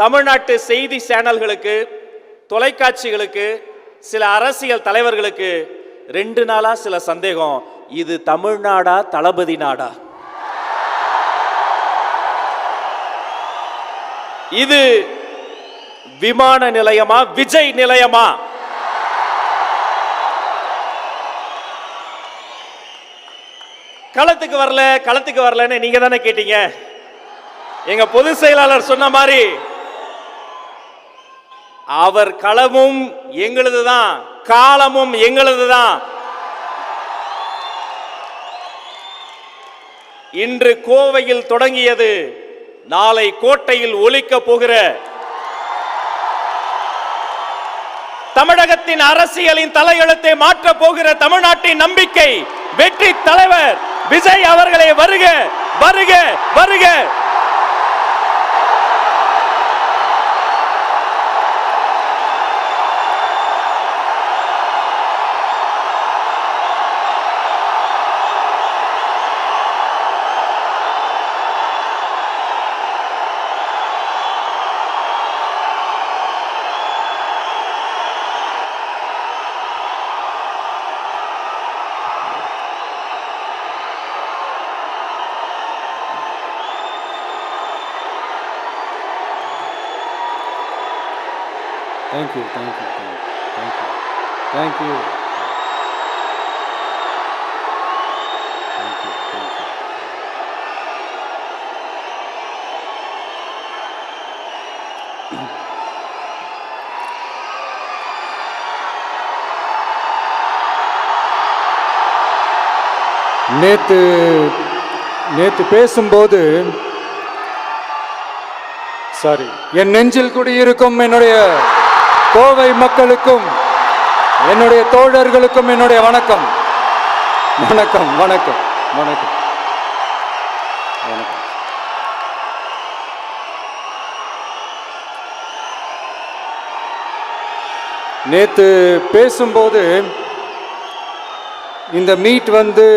தமிழ்நாட்டு செய்தி சேனல்களுக்கு தொலைக்காட்சிகளுக்கு சில அரசியல் தலைவர்களுக்கு ரெண்டு நாளா சில சந்தேகம். இது தமிழ்நாடா தளபதி நாடா? இது விமான நிலையமா விஜய் நிலையமா? களத்துக்கு வரல களத்துக்கு வரலன்னு நீங்க தானே கேட்டீங்க? எங்க பொது செயலாளர் சொன்ன மாதிரி அவர் களமும் எங்களுதுதான் காலமும் எங்களுதுதான். இன்று கோவையில் தொடங்கியது நாளை கோட்டையில் ஒலிக்க போகிற தமிழகத்தின் அரசியலின் தலையெழுத்தை மாற்றப் போகிற தமிழ்நாட்டின் நம்பிக்கை வெற்றி தலைவர் விஜய் அவர்களே வருக வருக வருக. Thank you, thank you, thank you, thank you. Thank you. Thank you, thank you. நேத்து நேத்து பேசும்போது சாரி என் நெஞ்சில் குடியிருக்கும் என்னுடைய கோவை மக்களுக்கும் என்னுடைய தோழர்களுக்கும் என்னுடைய வணக்கம். வணக்கம் வணக்கம் வணக்கம். வணக்கம். நேத்து பேசும்போது இந்த மீட் வந்து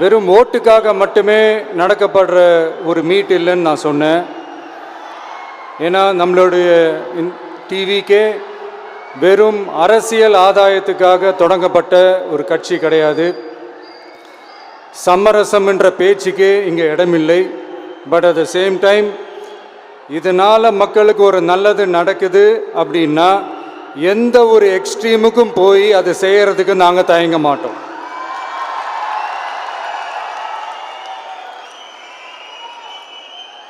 வெறும் ஓட்டுக்காக மட்டுமே நடக்கப்படுற ஒரு மீட் இல்லைன்னு நான் சொன்னேன். ஏன்னா நம்மளுடைய டிவிக்கே வெறும் அரசியல் ஆதாயத்துக்காக தொடங்கப்பட்ட ஒரு கட்சி கிடையாது. சமரசம் என்ற பேச்சுக்கு இங்கே இடமில்லை. But at the same time இதனால் மக்களுக்கு ஒரு நல்லது நடக்குது அப்படின்னா எந்த ஒரு எக்ஸ்ட்ரீமுக்கும் போய் அதை செய்கிறதுக்கு நாங்கள் தயங்க மாட்டோம்.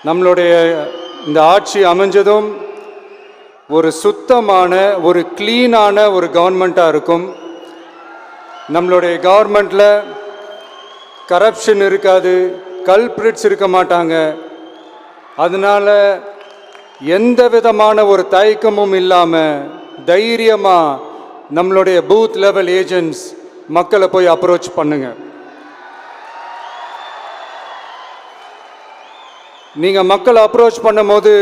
நம்மளுடைய இந்த ஆட்சி அமைஞ்சதும் ஒரு சுத்தமான ஒரு க்ளீனான ஒரு கவர்மெண்ட்டாக இருக்கும். நம்மளுடைய கவர்மெண்ட்டில் கரப்ஷன் இருக்காது கல்பிரிட்ஸ் இருக்க மாட்டாங்க. அதனால எந்த விதமான ஒரு தயக்கமும் இல்லாமல் தைரியமாக நம்மளுடைய பூத் லெவல் ஏஜென்ட்ஸ் மக்களை போய் அப்ரோச் பண்ணுங்க. நீங்கள் மக்களை அப்ரோச் பண்ணும்போது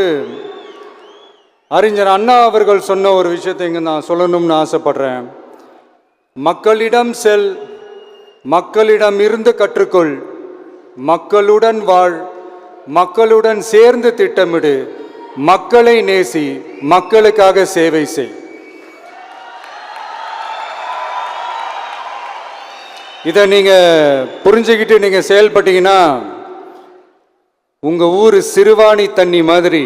அறிஞர் அண்ணா அவர்கள் சொன்ன ஒரு விஷயத்தை இங்கே நான் சொல்லணும்னு ஆசைப்படுறேன். மக்களிடம் செல் மக்களிடம் இருந்து கற்றுக்கொள் மக்களுடன் வாழ் மக்களுடன் சேர்ந்து திட்டமிடு மக்களை நேசி மக்களுக்காக சேவை செய். இதை நீங்கள் புரிஞ்சுக்கிட்டு நீங்கள் செயல்பட்டீங்கன்னா உங்கள் ஊர் சிறுவாணி தண்ணி மாதிரி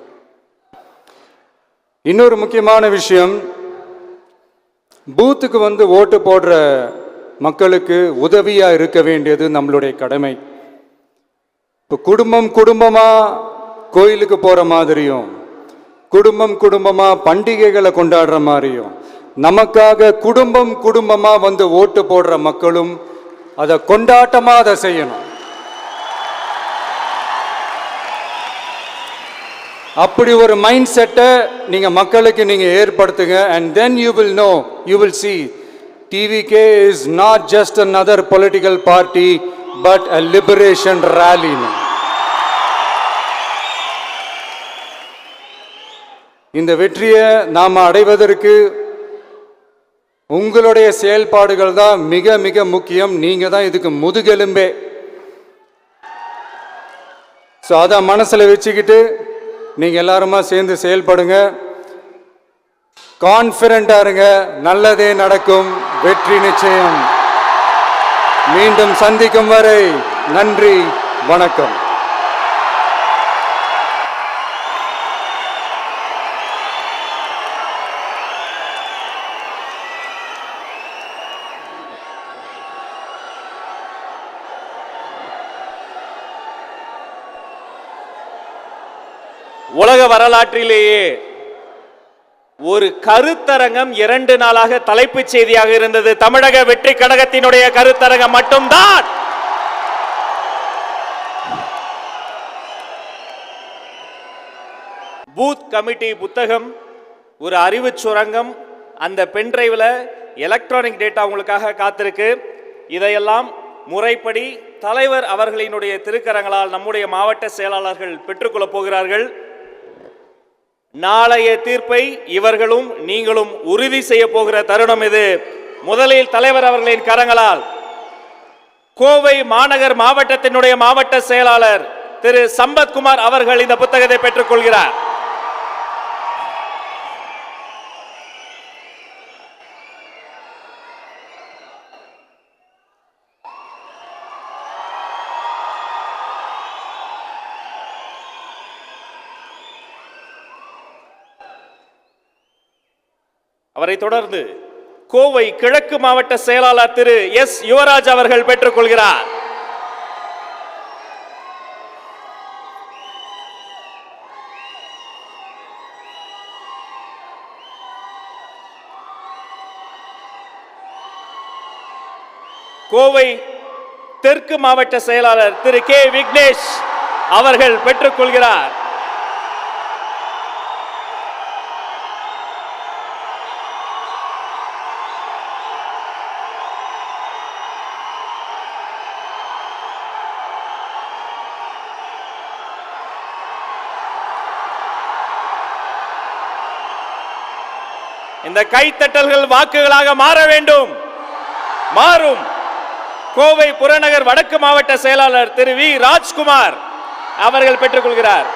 இன்னொரு முக்கியமான விஷயம் பூத்துக்கு வந்து ஓட்டு போடுற மக்களுக்கு உதவியாக இருக்க வேண்டியது நம்மளுடைய கடமை. இப்போ குடும்பம் குடும்பமாக கோயிலுக்கு போகிற மாதிரியும் குடும்பம் குடும்பமாக பண்டிகைகளை கொண்டாடுற மாதிரியும் நமக்காக குடும்பம் குடும்பமாக வந்து ஓட்டு போடுற மக்களும் அதை கொண்டாட்டமாக அதை செய்யணும். அப்படி ஒரு மைண்ட் செட்டை நீங்கள் மக்களுக்கு நீங்கள் ஏற்படுத்துங்க and then you will know you will see TVK is not just another political party but a liberation ரேலின்னு இந்த வெற்றியை நாம் அடைவதற்கு உங்களுடைய செயல்பாடுகள் தான் மிக மிக முக்கியம். நீங்கள் தான் இதுக்கு முதுகெலும்பே. ஸோ அதை மனசில் வச்சுக்கிட்டு நீங்கள் எல்லாருமா சேர்ந்து செயல்படுங்க. கான்ஃபிடண்டாக இருங்க. நல்லதே நடக்கும். வெற்றி நிச்சயம். மீண்டும் சந்திக்கும் வரை நன்றி வணக்கம். உலக வரலாற்றிலேயே ஒரு கருத்தரங்கம் இரண்டு நாளாக தலைப்புச் செய்தியாக இருந்தது. தமிழக வெற்றி கழகத்தினுடைய கருத்தரங்கம் மட்டும்தான். பூத் கமிட்டி புத்தகம் ஒரு அறிவுச் சுரங்கம் அந்த பென்ட்ரைவில் எலக்ட்ரானிக் டேட்டா உங்களுக்காக காத்திருக்கு. இதையெல்லாம் முறைப்படி தலைவர் அவர்களினுடைய திருக்கரங்களால் நம்முடைய மாவட்ட செயலாளர்கள் பெற்றுக்கொள்ளப் போகிறார்கள். நாளைய தீர்ப்பை இவர்களும் நீங்களும் உறுதி செய்ய போகிற தருணம் இது. முதலில் தலைவர் அவர்களின் கரங்களால் கோவை மாநகர் மாவட்டத்தினுடைய மாவட்ட செயலாளர் திரு சம்பத்குமார் அவர்கள் இந்த புத்தகத்தை பெற்றுக்கொள்கிறார் அவரை தொடர்ந்து கோவை கிழக்கு மாவட்ட செயலாளர் திரு எஸ் யுவராஜ் அவர்கள் பெற்றுக்கொள்கிறார். கோவை தெற்கு மாவட்ட செயலாளர் திரு கே விக்னேஷ் அவர்கள் பெற்றுக்கொள்கிறார். இந்த கைத்தட்டல்கள் வாக்குகளாக மாற வேண்டும். மாறும். கோவை புறநகர் வடக்கு மாவட்ட செயலாளர் திரு வி. ராஜ்குமார் அவர்கள் பெற்றுக்கொள்கிறார்.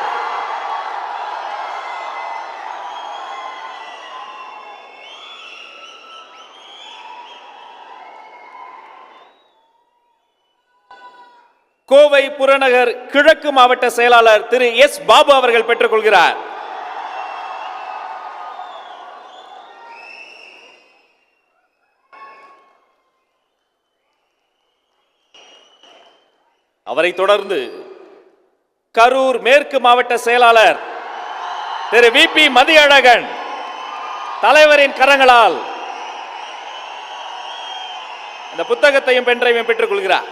கோவை புறநகர் கிழக்கு மாவட்ட செயலாளர் திரு எஸ். பாபு அவர்கள் பெற்றுக்கொள்கிறார். அவரை தொடர்ந்து கரூர் மேற்கு மாவட்ட செயலாளர் திரு வி பி மதியழகன் தலைவரின் கரங்களால் இந்த புத்தகத்தையும் பென்றையும் பெற்றுக் கொள்கிறார்.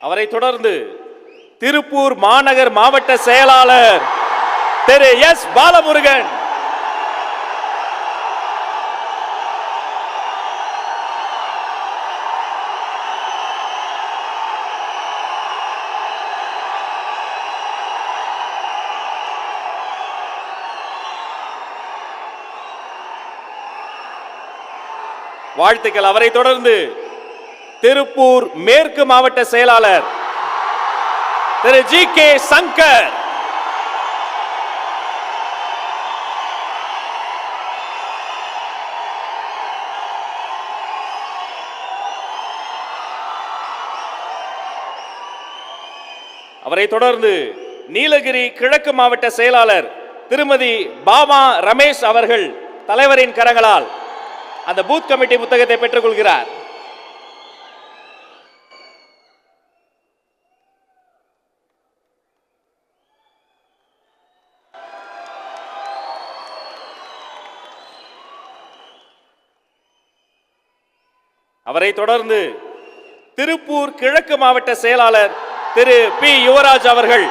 அவரை தொடர்ந்து திருப்பூர் மாநகர் மாவட்ட செயலாளர் திரு எஸ். பாலமுருகன். வாழ்த்துக்கள். அவரை தொடர்ந்து திருப்பூர் மேற்கு மாவட்ட செயலாளர் திரு ஜி கே சங்கர். அவரை தொடர்ந்து நீலகிரி கிழக்கு மாவட்ட செயலாளர் திருமதி பாமா ரமேஷ் அவர்கள் தலைவரின் கரங்களால் அந்த பூத் கமிட்டி புத்தகத்தை பெற்றுக்கொள்கிறார். அவரை தொடர்ந்து திருப்பூர் கிழக்கு மாவட்ட செயலாளர் திரு பி. யுவராஜ் அவர்கள்.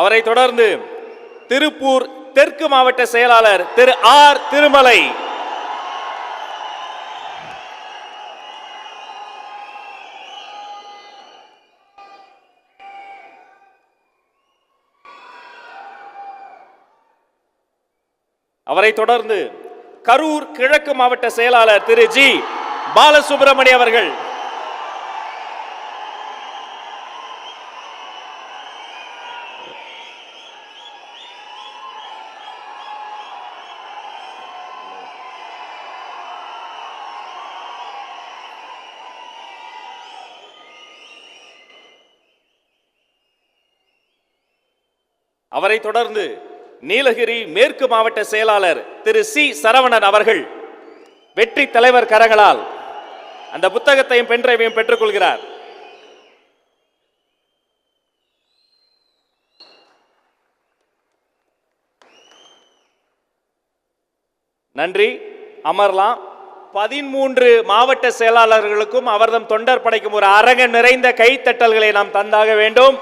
அவரை தொடர்ந்து திருப்பூர் தெற்கு மாவட்ட செயலாளர் திரு ஆர் திருமலை. அவரை தொடர்ந்து கரூர் கிழக்கு மாவட்ட செயலாளர் திரு ஜி. பாலசுப்ரமணி அவர்கள். அவரை தொடர்ந்து நீலகிரி மேற்கு மாவட்ட செயலாளர் திரு சி. சரவணன் அவர்கள் வெற்றி தலைவர் கரங்களால் அந்த புத்தகத்தையும் பென்றைவையும் பெற்றுக்கொள்கிறார். நன்றி. அமர்லாம் பதிமூன்று மாவட்ட செயலாளர்களுக்கும் அவர்தம் தொண்டர் படைக்கும் ஒரு அரங்க நிறைந்த கைத்தட்டல்களை நாம் தந்தாக வேண்டும்.